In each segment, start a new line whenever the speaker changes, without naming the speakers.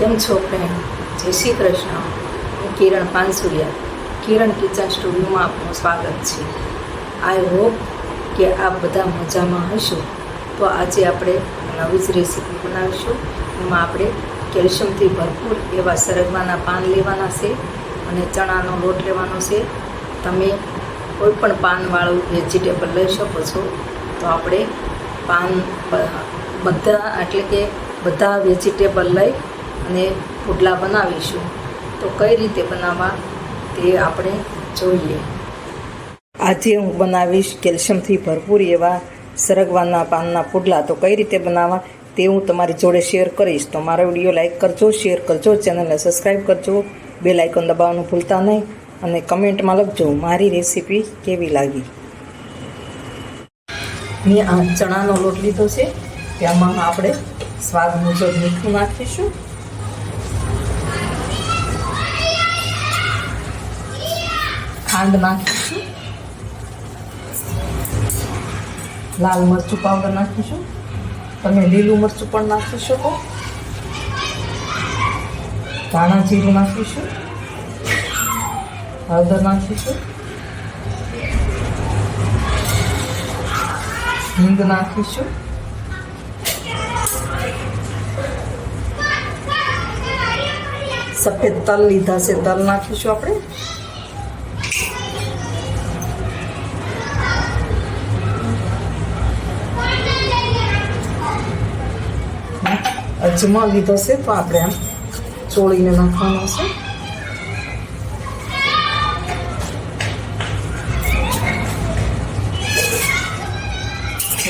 કેમ છો બહેન જય શ્રી કૃષ્ણ. હું કિરણ પાનસુરિયા. કિરણ કિચન સ્ટુડિયોમાં આપનું સ્વાગત છે. આઈ હોપ કે આપ બધા મજામાં હશો. તો આજે આપણે નવી જ રેસીપી બનાવીશું. એમાં આપણે કેલ્શિયમથી ભરપૂર એવા સરગવાના પાન લેવાના છે અને ચણાનો લોટ લેવાનો છે. તમે કોઈ પણ પાનવાળું વેજીટેબલ લઈ શકો છો. તો આપણે પાન બધા, એટલે કે બધા વેજીટેબલ લઈ અને પુડલા બનાવીશું. તો કઈ રીતે બનાવવા તે આપણે જોઈએ. આજે હું બનાવીશ કેલ્શિયમથી ભરપૂર એવા સરગવાના પાનના પુડલા. તો કઈ રીતે બનાવવા તે હું તમારી જોડે શેર કરીશ. તો મારો વીડિયો લાઇક કરજો, શેર કરજો, ચેનલને સબસ્ક્રાઈબ કરજો. બે લાઇકન દબાવવાનું ભૂલતા નહીં અને કમેન્ટમાં લખજો, મારી રેસીપી કેવી લાગી? મેં આ ચણાનો લોટ લીધો છે. તેમાં આપણે સ્વાદ મુજબ મીઠું નાખીશું. ખાંડ નાખીશું લાલ મરચું પાવડર નાખીશું. તમે લીલું મરચું પણ નાખી શકો. ધાણા જીરું નાખીશું. હળદર નાખીશું. હિંગ નાખીશું. સફેદ તલ લીધા છે, તલ નાખીશું આપણે. અજમા લીધો છે તો આપણે આમ ચોળીને નાખવાનો છે.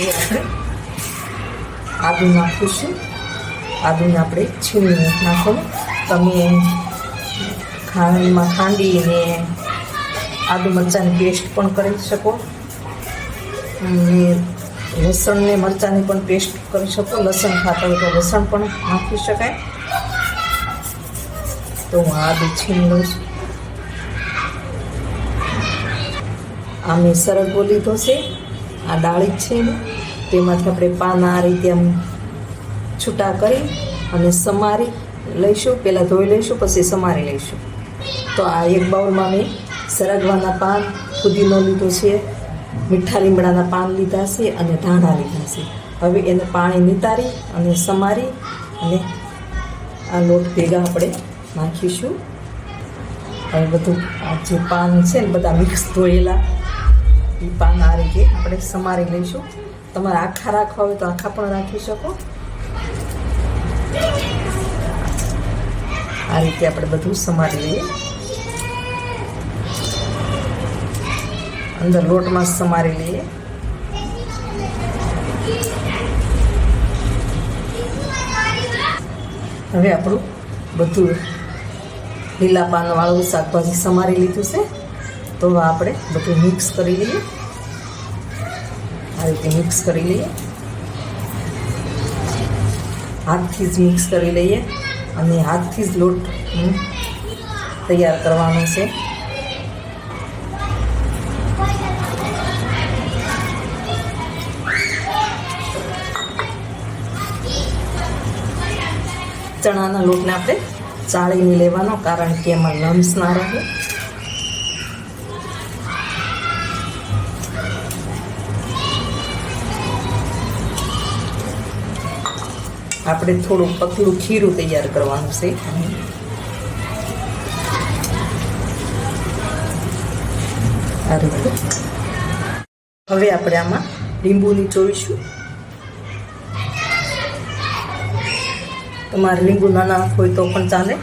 આપણે આદુ નાખીશું. આદુને આપણે છીણીને નાખવાનું. તમે ખાંડમાં ખાંડીને આદુ મરચાંની પેસ્ટ પણ કરી શકો. અને લસણ ને મરચાંની પણ પેસ્ટ કરી શકો. લસણ ખાતા હોય તો લસણ પણ નાખી શકાય. તો હું આદુ છીણી લઉં છું. આ મેં સરગવો લીધો છે. આ ડાળી છે તેમાંથી આપણે પાન આ રીતે આમ છૂટા કરી અને સમારી લઈશું. પહેલાં ધોઈ લઈશું, પછી સમારી લઈશું. તો આ એક બાઉલમાં મેં સરગવાના પાન, ફુદીનો લીધો છે. મીઠા લીમડાના પાન લીધા છે અને ધાણા લીધા છે. હવે એને પાણી નિતારી અને સમારી અને આ લોટ ભેગા આપણે નાખીશું. હવે બધું આ જે પાન છે ને બધા મિક્સ ધોયેલા, એ પાન આ રીતે આપણે સમારી લઈશું. તમારે આખા રાખવા હોય તો આખા પણ રાખી શકો. આ રીતે આપણે બધું સમારી લઈએ. અંદર લોટમાં સમારી લઈએ. હવે આપણું બધું લીલા પાનવાળું શાકભાજી સમારી લીધું છે. તો આપણે બધું મિક્સ કરી લઈએ. આ રીતે મિક્સ કરી લઈએ. હાથથી જ મિક્સ કરી લઈએ. અને હાથથી જ લોટ તૈયાર કરવાનો છે. ચણાના લોટને આપણે ચાળીને લેવાનો, કારણ કે એમાં લમ્સ ના રહે. આપણે થોડું પતલું ખીરું તૈયાર કરવાનું છે. હવે આપણે આમાં લીંબુ નીચોવીશું તમારે લીંબુ નાના હોય તો પણ ચાલે.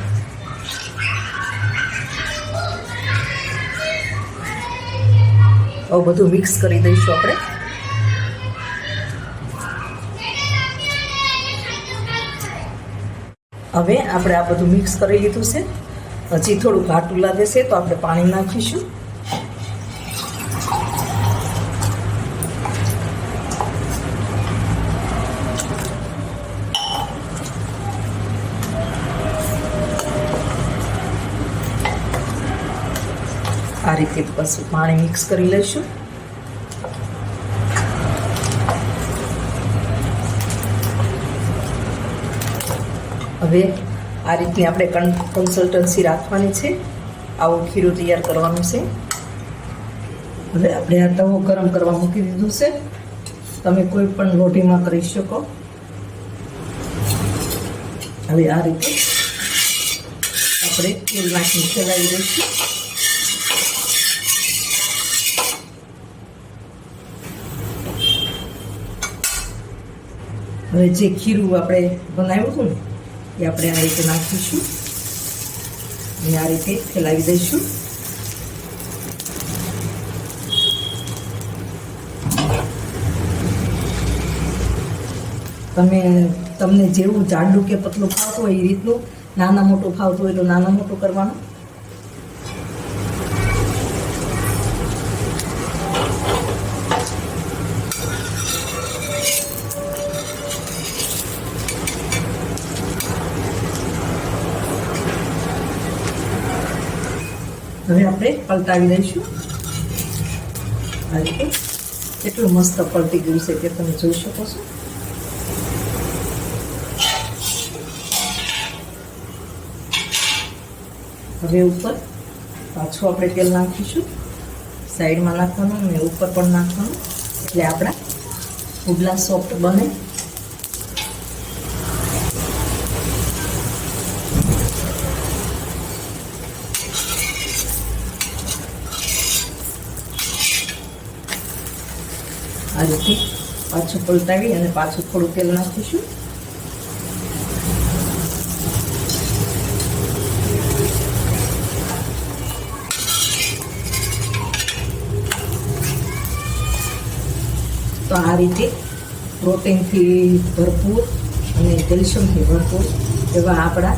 હવે બધું મિક્સ કરી દઈશું આપણે. હવે આપણે આ બધું મિક્સ કરી લીધું છે. હજી થોડું ઘાટું લાગે છે તો આપણે પાણી નાખીશું. આ રીતે પછી પાણી મિક્સ કરી લઈશું. હવે આ રીતની આપણે કન કન્સલ્ટન્સી રાખવાની છે. આવું ખીરું તૈયાર કરવાનું છે. હવે આપણે આ તવો ગરમ કરવા મૂકી દીધું છે. તમે કોઈ પણ રોટીમાં કરી શકો. હવે આ રીતે આપણે તેલ નાખી ફેલાવી દઈશું. હવે જે ખીરું આપણે બનાવ્યું હતું ને, એ આપણે આ રીતે નાખીશું અને આ રીતે ફેલાવી દઈશું. તમે, તમને જેવું જાડું કે પતલું ફાવતું હોય એ રીતનું, નાના મોટું ફાવતું હોય તો નાના મોટું કરવાનું હવે આપણે પલટાવી દઈશું. આ કેટલું મસ્ત પલટી ગયું છે તે તમે જોઈ શકો છો. હવે ઉપર પાછું આપણે તેલ નાખીશું. સાઈડમાં નાખવાનું અને ઉપર પણ નાખવાનું. એટલે આપણા ઉબલા સોફ્ટ બને. આ રીતે પાછું પલટાવી અને પાછું થોડું તેલ નાખીશું. તો આ રીતે પ્રોટીનથી ભરપૂર અને કેલ્શિયમથી ભરપૂર એવા આપણા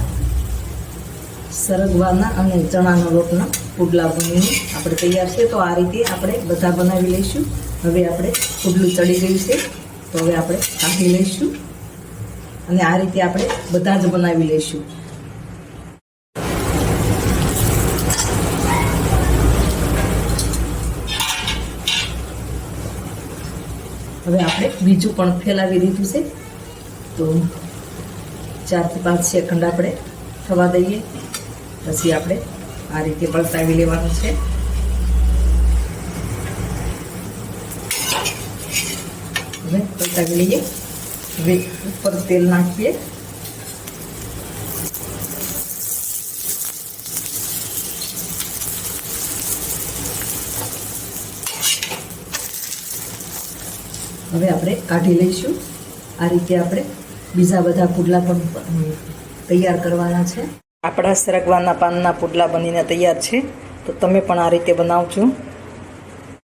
સરગવાના અને ચણાના લોટના પુડલા બનીને આપણે તૈયાર છે, તો આ રીતે આપણે બધા બનાવી લઈશું. હવે આપણે પુડલું ચડી ગયું છે, તો હવે આપણે કાઢી લઈશું. અને આ રીતે આપણે બધા જ બનાવી લઈશું. હવે આપણે બીજું પણ ફેલાવી દીધું છે, તો ચારથી પાંચ સેકન્ડ આપણે થવા દઈએ. પછી આપણે આ રીતે પલટાવી લેવાનું છે. હવે પલટાવી લઈએ. હવે ઉપર તેલ નાખીએ. હવે આપણે કાઢી લઈશું. આ રીતે આપણે બીજા બધા પુડલા પણ તૈયાર કરવાના છે. આપણા સરગવાના પાનના પુડલા બનીને તૈયાર છે. તો તમે પણ આ રીતે બનાવજો.